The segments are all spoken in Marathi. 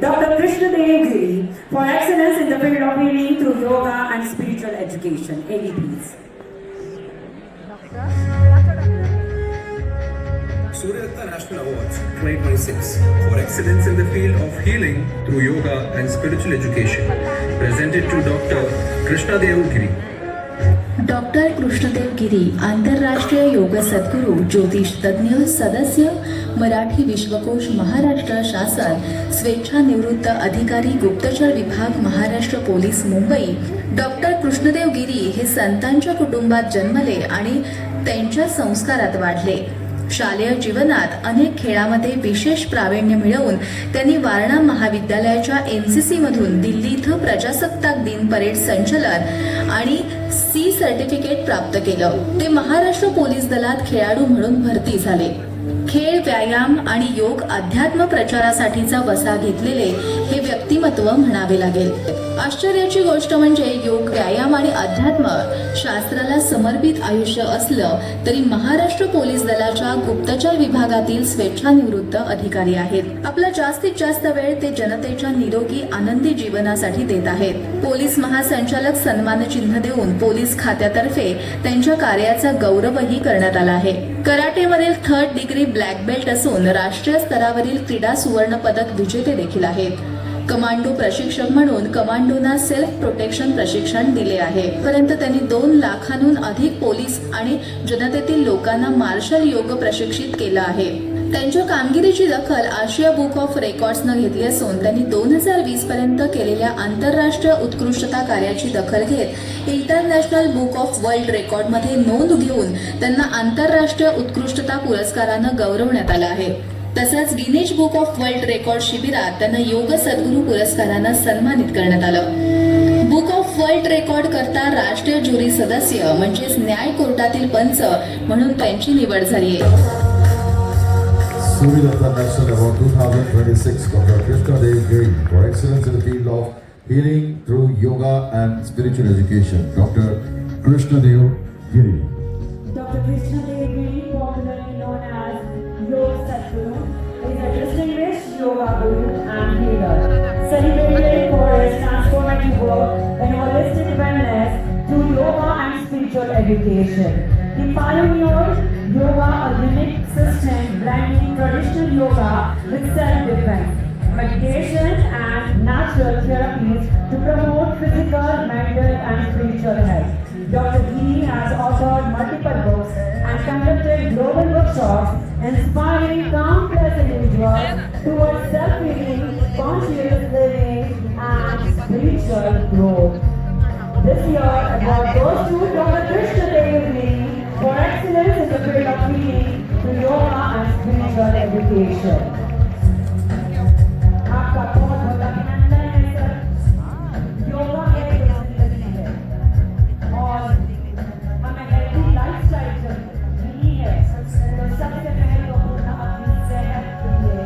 Dr. Krishna Giri for excellence in the field of healing through yoga and spiritual education, ADPs. Suryatta National Awards 2026 for excellence in the field of healing through yoga and spiritual education presented to Dr. Krishna Giri. Doctor Krishnadev Giri आंतरराष्ट्रीय योग सद्गुरू ज्योतिष तज्ज्ञ सदस्य मराठी विश्वकोश महाराष्ट्र शासन स्वेच्छानिवृत्त अधिकारी गुप्तचर विभाग महाराष्ट्र पोलीस मुंबई. डॉक्टर कृष्णदेव गिरी हे संतांच्या कुटुंबात जन्मले आणि त्यांच्या संस्कारात वाढले. शालेय जीवनात अनेक खेळामध्ये विशेष प्रावीण्य मिळवून त्यांनी वारणा महाविद्यालयाच्या एन सी सी मधून दिल्ली इथं प्रजासत्ताक दिन परेड संचलन आणि सी सर्टिफिकेट प्राप्त केलं. ते महाराष्ट्र पोलीस दलात खेळाडू म्हणून भरती झाले. खेळ व्यायाम आणि योग अध्यात्म प्रचारासाठीचा वसा घेतलेले हे व्यक्तिमत्व म्हणावे लागेल. आश्चर्याची गोष्ट म्हणजे योग व्यायाम आणि अध्यात्म शास्त्राला समर्पित आयुष्य असलं तरी महाराष्ट्र पोलीस दलाच्या गुप्तचर विभागातील स्वेच्छानिवृत्त अधिकारी आहेत. आपला जास्तीत जास्त वेळ ते जनतेच्या निरोगी आनंदी जीवनासाठी देत आहेत. पोलीस महासंचालक सन्मान चिन्ह देऊन पोलीस खात्यातर्फे त्यांच्या कार्याचा गौरवही करण्यात आला आहे. कराटेमधील थर्ड डिग्री ब्लॅक बेल्ट असून राष्ट्रीय स्तरावरील क्रीडा सुवर्ण पदक विजेते देखील आहेत. कमांडो प्रशिक्षक म्हणून कमांडोना सेल्फ प्रोटेक्शन प्रशिक्षण दिले आहे. पर्यंत त्यांनी दोन लाखांहून अधिक पोलीस आणि जनतेतील लोकांना मार्शल योग प्रशिक्षित केलं आहे. त्यांच्या कामगिरीची दखल आशिया बुक ऑफ रेकॉर्ड्सनं घेतली असून त्यांनी दोन हजार वीस पर्यंत केलेल्या आंतरराष्ट्रीय उत्कृष्टता कार्याची दखल घेत इंटरनॅशनल बुक ऑफ वर्ल्ड रेकॉर्डमध्ये नोंद घेऊन त्यांना आंतरराष्ट्रीय उत्कृष्टता पुरस्कारानं गौरवण्यात आलं आहे. तसंच Guinness book of world record शिबिरात त्यांना योग सद्गुरू पुरस्कारानं सन्मानित करण्यात आलं बुक ऑफ वर्ल्ड रेकॉर्ड करता राष्ट्रीय ज्युरी सदस्य म्हणजेच न्याय कोर्टातील पंच म्हणून त्यांची निवड झाली आहे National Award 2026 Dr. Krishna Dev Giri for excellence in the field of healing through yoga and spiritual education. Dr. Krishna Dev Giri. Dr. Krishna Giri, education. He pioneered yoga, a unique system blending traditional yoga with self-defense, meditation and natural therapies to promote physical, mental and spiritual health. Dr. Giri has authored multiple books and conducted global workshops inspiring countless individuals towards self-healing, conscious living and spiritual growth. This year, award goes to Dr. Krishna Devi for excellence in the field of healing through yoga and spiritual education. आपका बहुत बहुत अभिनंदन है सर योगा है तो ज़िंदगी है और हमें हेल्थी लाइफस्टाइल जीनी है तो सबसे तो अपनी सेहत के लिए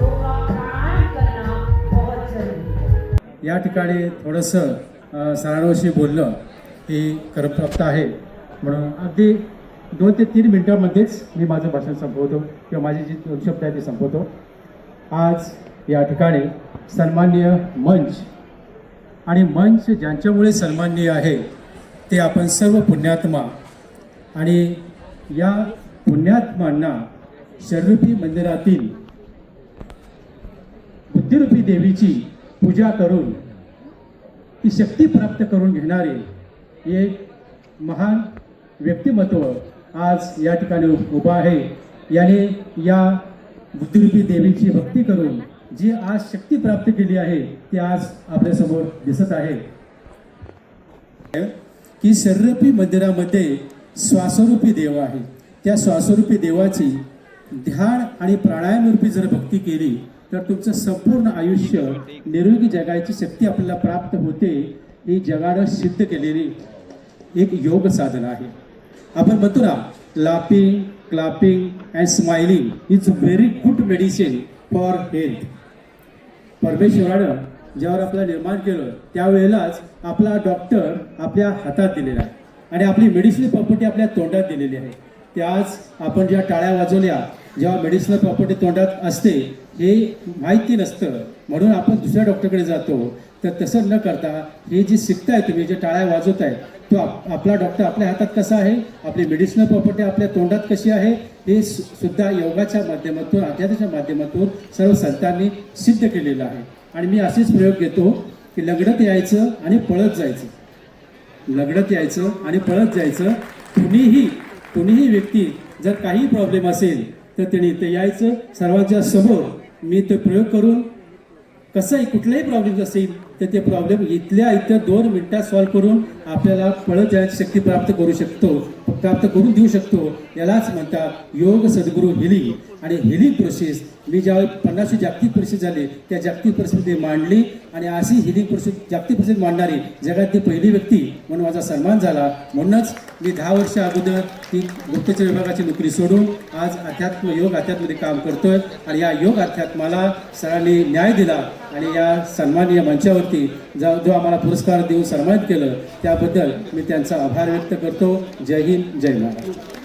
योगा प्राणायाम करना बहुत ज़रूरी है या ठिकाणी थोडंसं अ, सरांशी बोलणं ही करप्राप्त आहे. म्हणून अगदी दोन ते तीन मिनटामध्येच मी माझं भाषण संपवतो किंवा माझी जी दोन शब्द आहे ती संपवतो. आज या ठिकाणी सन्माननीय मंच आणि मंच ज्यांच्यामुळे सन्माननीय आहे ते आपण सर्व पुण्यात्मा आणि या पुण्यात्मांना शर्वपी मंदिरातील बुद्धिरूपी देवीची पूजा करून ती शक्ती प्राप्त करून घेणारे एक महान व्यक्तिमत्व आज या ठिकाणी उभं आहे. याने या बुद्धिरूपी देवीची भक्ती करून जी आज शक्ती प्राप्त केली आहे ती आज आपल्यासमोर दिसत आहे. की शरीररूपी मंदिरामध्ये श्वासरूपी देव आहे. त्या श्वासरूपी देवाची ध्यान आणि प्राणायामरूपी जर भक्ती केली तर तुमचं संपूर्ण आयुष्य निरोगी जगायची शक्ती आपल्याला प्राप्त होते ही जगानं सिद्ध केलेली एक योग साधना आहे. आपण म्हणतो ना laughing clapping and smiling is very good medicine for health परमेश्वरानं ज्यावर आपल्याला निर्माण केलं त्यावेळेलाच आपला डॉक्टर आपल्या हातात दिलेला आहे. आणि आपली मेडिसिन प्रॉपर्टी आपल्या तोंडात दिलेली आहे. त्याच आज आपण ज्या टाळ्या वाजवल्या जेव्हा मेडिसिनल प्रॉपर्टी तोंडात असते हे माहिती नसतं. म्हणून आपण दुसऱ्या डॉक्टरकडे जातो. तर तसं न करता हे जे शिकताय तुम्ही जे टाळ्या वाजवताय तो आप आपला डॉक्टर आपल्या हातात कसा आहे? आपली मेडिसिनल प्रॉपर्टी आपल्या तोंडात कशी आहे? हे सुद्धा योगाच्या माध्यमातून अध्यात्माच्या माध्यमातून सर्व संतांनी सिद्ध केलेलं आहे. आणि मी असेच प्रयोग घेतो की लग्नात यायचं आणि पळत जायचं. लग्नात यायचं आणि पळत जायचं. कुणीही कोणीही व्यक्ती जर काही प्रॉब्लेम असेल तर त्याने ते यायचं सर्वांच्या समोर. मी ते प्रयोग करून कसंही कुठलाही प्रॉब्लेम असेल तर ते प्रॉब्लेम इथल्या इथं दोन मिनटात सॉल्व्ह करून आपल्याला पळत जाण्याची शक्ती प्राप्त करू शकतो प्राप्त करून देऊ शकतो. यालाच म्हणतात योग सद्गुरू हिलिंग आणि हिलिंग प्रोसेस मी ज्यावेळी पन्नासवी जागतिक परिषद झाली त्या जागतिक परिषदेमध्ये मांडली आणि अशी हिलिंग परिषद जागतिक परिषद मांडणारी जगातली पहिली व्यक्ती म्हणून माझा सन्मान झाला. म्हणूनच मी दहा वर्ष अगोदर ती गुप्तचर विभागाची नोकरी सोडून आज अध्यात्म योग अध्यात्ममध्ये काम करतोय आणि या योग अध्यात्माला सरांनी न्याय दिला आणि या सन्माननीय मंचावरती जो जो आम्हाला पुरस्कार देऊन सन्मानित केलं त्याबद्दल मी त्यांचा आभार व्यक्त करतो. जय हिंद जय महाराष्ट्र.